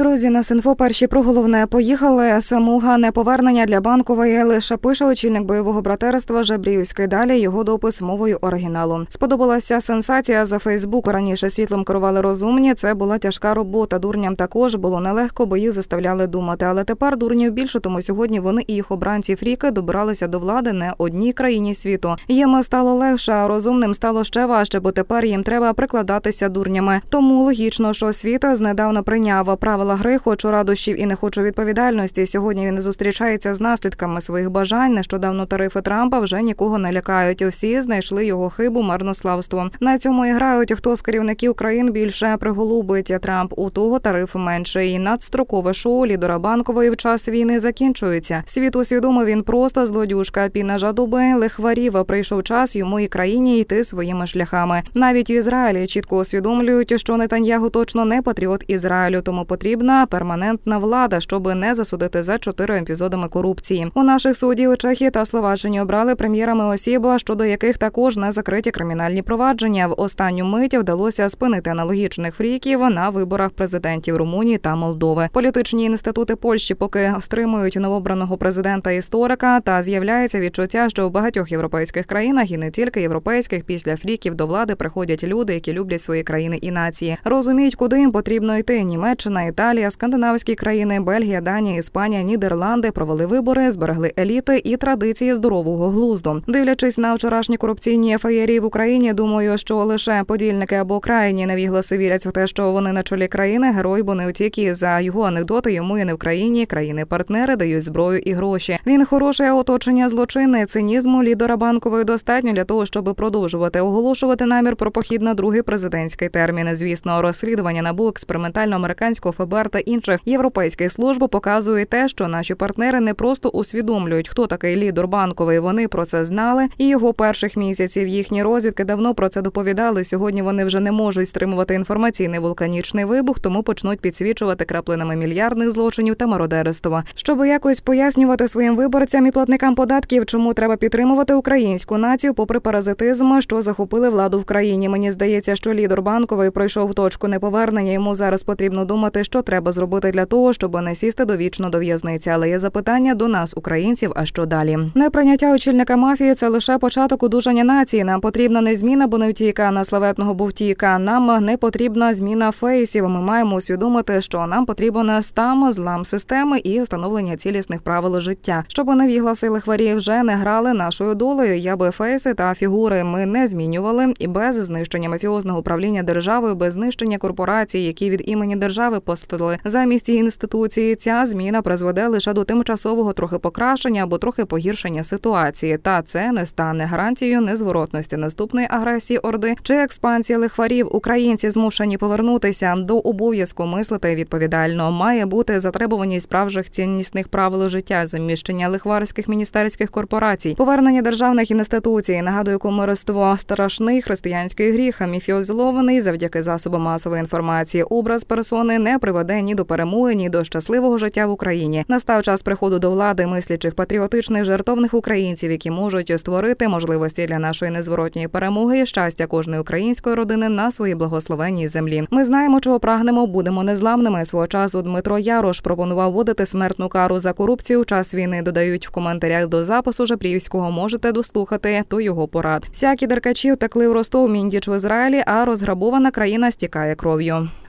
Друзі, на Синфо перші про головне поїхали. Самуга неповернення для банкової лише пише очільник бойового братерства Жебрівський. Далі його допис мовою оригіналу. Сподобалася сенсація за Фейсбук. Раніше світлом керували розумні. Це була тяжка робота. Дурням також було нелегко, бо їх заставляли думати. Але тепер дурнів більше, тому сьогодні вони і їх обранці фріки добиралися до влади не одній країні світу. Їм стало легше, а розумним стало ще важче, бо тепер їм треба прикладатися дурнями. Тому логічно, що світ знедавна прийняв правила гри, хочу радощів і не хочу відповідальності. Сьогодні він зустрічається з наслідками своїх бажань. Нещодавно тарифи Трампа вже нікого не лякають. Всі знайшли його хибу марнославство. На цьому і грають. Хто з керівників країн більше приголубить Трамп у того тариф менше. І надстрокове шоу лідера банкової в час війни закінчується. Світ усвідомив він просто злодюжка. Піна жадоби лихварів. Прийшов час йому і країні йти своїми шляхами. Навіть в Ізраїлі чітко усвідомлюють, що Нетаньягу точно не патріот Ізраїлю, тому потрібна перманентна влада, щоб не засудити за чотири епізодами корупції. У наших судів Чехії та Словаччині обрали прем'єрами осіб, щодо яких також не закриті кримінальні провадження. В останню мить вдалося спинити аналогічних фріків на виборах президентів Румунії та Молдови. Політичні інститути Польщі поки стримують новобраного президента історика. Та з'являється відчуття, що в багатьох європейських країнах і не тільки європейських після фріків до влади приходять люди, які люблять свої країни і нації, розуміють, куди їм потрібно йти. Німеччина, Італія, скандинавські країни, Бельгія, Данія, Іспанія, Нідерланди провели вибори, зберегли еліти і традиції здорового глузду. Дивлячись на вчорашні корупційні феєрії в Україні, думаю, що лише подільники або крайні невігласи вірять в те, що вони на чолі країни герой, бо не утік за його анекдоти йому і не в країні. Країни-партнери дають зброю і гроші. Він хороше оточення злочини, цинізму лідера банкової достатньо для того, щоб продовжувати оголошувати намір про похід на другий президентський термін. Звісно, розслідування набу експериментально американського ФБР та інших європейських служб показує те, що наші партнери не просто усвідомлюють, хто такий лідер банковий. Вони про це знали, і його перших місяців їхні розвідки давно про це доповідали. Сьогодні вони вже не можуть стримувати інформаційний вулканічний вибух, тому почнуть підсвічувати краплинами мільярдних злочинів та мародерства. Щоб якось пояснювати своїм виборцям і платникам податків, чому треба підтримувати українську націю, попри паразитизм, що захопили владу в країні. Мені здається, що лідер банковий пройшов точку неповернення. Йому зараз потрібно думати, що треба зробити для того, щоб не сісти довічно до в'язниці. Але є запитання до нас, українців. А що далі? Неприйняття очільника мафії це лише початок удужання нації. Нам потрібна не зміна Боневтіка на славетного Бовтіка. Нам не потрібна зміна фейсів. Ми маємо усвідомити, що нам потрібен стам, злам системи і встановлення цілісних правил життя, щоб невігласи лихварі вже не грали нашою долею. Я би фейси та фігури ми не змінювали і без знищення мафіозного управління державою, без знищення корпорацій, які від імені держави постали замість інституції. Ця зміна призведе лише до тимчасового трохи покращення або трохи погіршення ситуації. Та це не стане гарантією незворотності наступної агресії орди чи експансії лихварів. Українці змушені повернутися до обов'язку мислити відповідально. Має бути затребуваність справжніх ціннісних правил життя, заміщення лихварських міністерських корпорацій, повернення державних інституцій. Нагадую, комариство страшний християнський гріх, міфіозлований завдяки засобам масової інформації. Образ персони не приведе ні до перемоги, ні до щасливого життя в Україні. Настав час приходу до влади мислячих патріотичних жертовних українців, які можуть створити можливості для нашої незворотньої перемоги і щастя кожної української родини на своїй благословенній землі. Ми знаємо, чого прагнемо, будемо незламними. Свого часу Дмитро Ярош пропонував вводити смертну кару за корупцію. Час війни додають в коментарях до запису Жапрівського. Можете дослухати то його порад. Всякі деркачі втекли в Ростов, Міндіч в Ізраїлі, а розграбована країна стікає кров'ю.